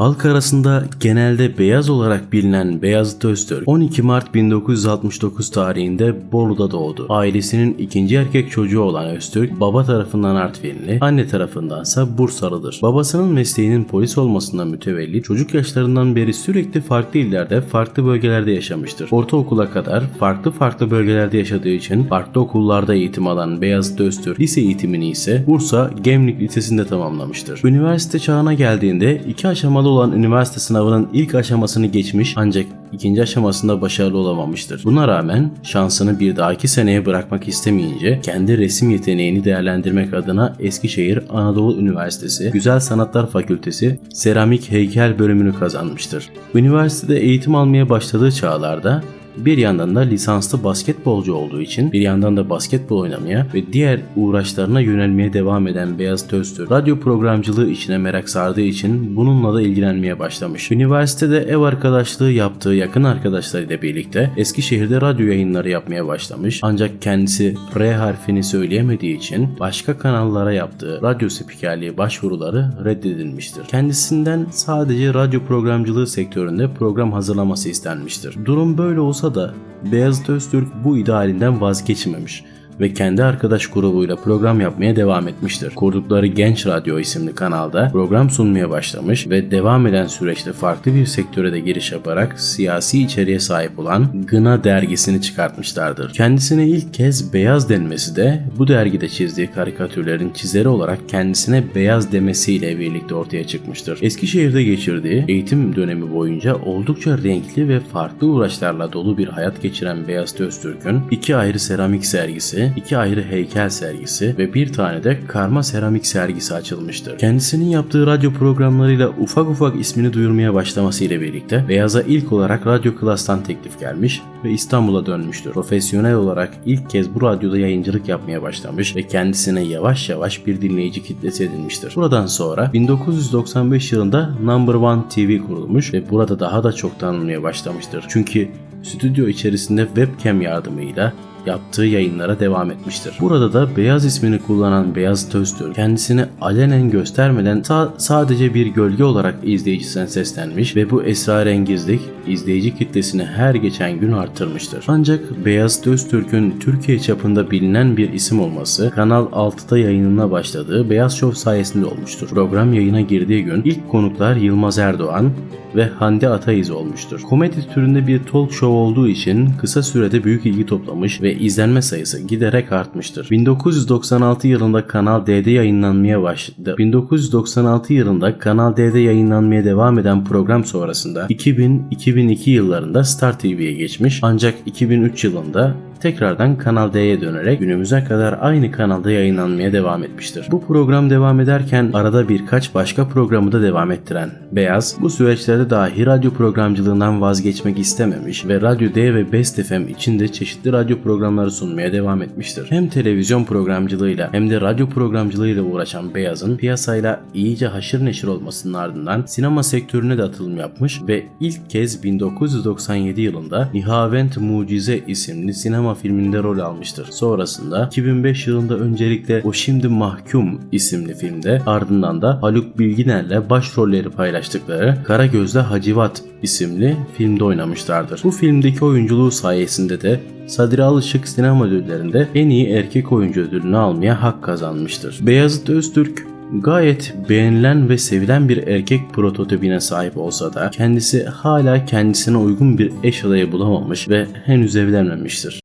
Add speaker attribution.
Speaker 1: Halk arasında genelde beyaz olarak bilinen Beyazıt Öztürk 12 Mart 1969 tarihinde Bolu'da doğdu. Ailesinin ikinci erkek çocuğu olan Öztürk baba tarafından Artvinli, anne tarafındansa Bursalıdır. Babasının mesleğinin polis olmasından mütevellit çocuk yaşlarından beri sürekli farklı illerde, farklı bölgelerde yaşamıştır. Ortaokula kadar farklı farklı bölgelerde yaşadığı için farklı okullarda eğitim alan Beyazıt Öztürk lise eğitimini ise Bursa Gemlik Lisesi'nde tamamlamıştır. Üniversite çağına geldiğinde iki aşamalı olan üniversite sınavının ilk aşamasını geçmiş ancak ikinci aşamasında başarılı olamamıştır. Buna rağmen şansını bir dahaki seneye bırakmak istemeyince kendi resim yeteneğini değerlendirmek adına Eskişehir Anadolu Üniversitesi Güzel Sanatlar Fakültesi Seramik Heykel bölümünü kazanmıştır. Üniversitede eğitim almaya başladığı çağlarda bir yandan da lisanslı basketbolcu olduğu için bir yandan da basketbol oynamaya ve diğer uğraşlarına yönelmeye devam eden Beyaz Töztür radyo programcılığı işine merak sardığı için bununla da ilgilenmeye başlamış. Üniversitede ev arkadaşlığı yaptığı yakın arkadaşlarıyla birlikte Eskişehir'de radyo yayınları yapmaya başlamış ancak kendisi R harfini söyleyemediği için başka kanallara yaptığı radyo spikerliği başvuruları reddedilmiştir. Kendisinden sadece radyo programcılığı sektöründe program hazırlaması istenmiştir. Durum böyle olsa da Beyazıt Öztürk bu idealinden vazgeçmemiş ve kendi arkadaş grubuyla program yapmaya devam etmiştir. Kurdukları Genç Radyo isimli kanalda program sunmaya başlamış ve devam eden süreçte farklı bir sektöre de giriş yaparak siyasi içeriğe sahip olan Gına dergisini çıkartmışlardır. Kendisine ilk kez beyaz denmesi de bu dergide çizdiği karikatürlerin çizeri olarak kendisine beyaz demesiyle birlikte ortaya çıkmıştır. Eskişehir'de geçirdiği eğitim dönemi boyunca oldukça renkli ve farklı uğraşlarla dolu bir hayat geçiren Beyaz Öztürk'ün iki ayrı seramik sergisi, iki ayrı heykel sergisi ve bir tane de karma seramik sergisi açılmıştır. Kendisinin yaptığı radyo programlarıyla ufak ufak ismini duyurmaya başlamasıyla birlikte Beyaz'a ilk olarak Radyo Klas'tan teklif gelmiş ve İstanbul'a dönmüştür. Profesyonel olarak ilk kez bu radyoda yayıncılık yapmaya başlamış ve kendisine yavaş yavaş bir dinleyici kitlesi edinmiştir. Buradan sonra 1995 yılında Number One TV kurulmuş ve burada daha da çok tanınmaya başlamıştır. Çünkü stüdyo içerisinde webcam yardımıyla yaptığı yayınlara devam etmiştir. Burada da Beyaz ismini kullanan Beyaz Töztür kendisini alenen göstermeden sa- sadece bir gölge olarak izleyicisine seslenmiş ve bu esrarengizlik izleyici kitlesini her geçen gün arttırmıştır. Ancak Beyaz Töztürk'ün Türkiye çapında bilinen bir isim olması Kanal 6'da yayınına başladığı Beyaz Show sayesinde olmuştur. Program yayına girdiği gün ilk konuklar Yılmaz Erdoğan ve Hande Ataiz olmuştur. Komedi türünde bir talk show olduğu için kısa sürede büyük ilgi toplamış ve izlenme sayısı giderek artmıştır. 1996 yılında Kanal D'de yayınlanmaya başladı. 1996 yılında Kanal D'de yayınlanmaya devam eden program sonrasında 2000-2002 yıllarında Star TV'ye geçmiş ancak 2003 yılında tekrardan Kanal D'ye dönerek günümüze kadar aynı kanalda yayınlanmaya devam etmiştir. Bu program devam ederken arada birkaç başka programı da devam ettiren Beyaz bu süreçlerde dahi radyo programcılığından vazgeçmek istememiş ve Radyo D ve Best FM içinde çeşitli radyo programları sunmaya devam etmiştir. Hem televizyon programcılığıyla hem de radyo programcılığıyla uğraşan Beyaz'ın piyasayla iyice haşır neşir olmasının ardından sinema sektörüne de atılım yapmış ve ilk kez 1997 yılında Nihavent Mucize isimli sinema filminde rol almıştır. Sonrasında 2005 yılında öncelikle O Şimdi Mahkum isimli filmde ardından da Haluk Bilginer'le başrolleri paylaştıkları Kara Gözle Hacivat isimli filmde oynamışlardır. Bu filmdeki oyunculuğu sayesinde de Sadri Alışık sinema ödüllerinde en iyi erkek oyuncu ödülünü almaya hak kazanmıştır. Beyazıt Öztürk gayet beğenilen ve sevilen bir erkek prototipine sahip olsa da kendisi hala kendisine uygun bir eş adayı bulamamış ve henüz evlenmemiştir.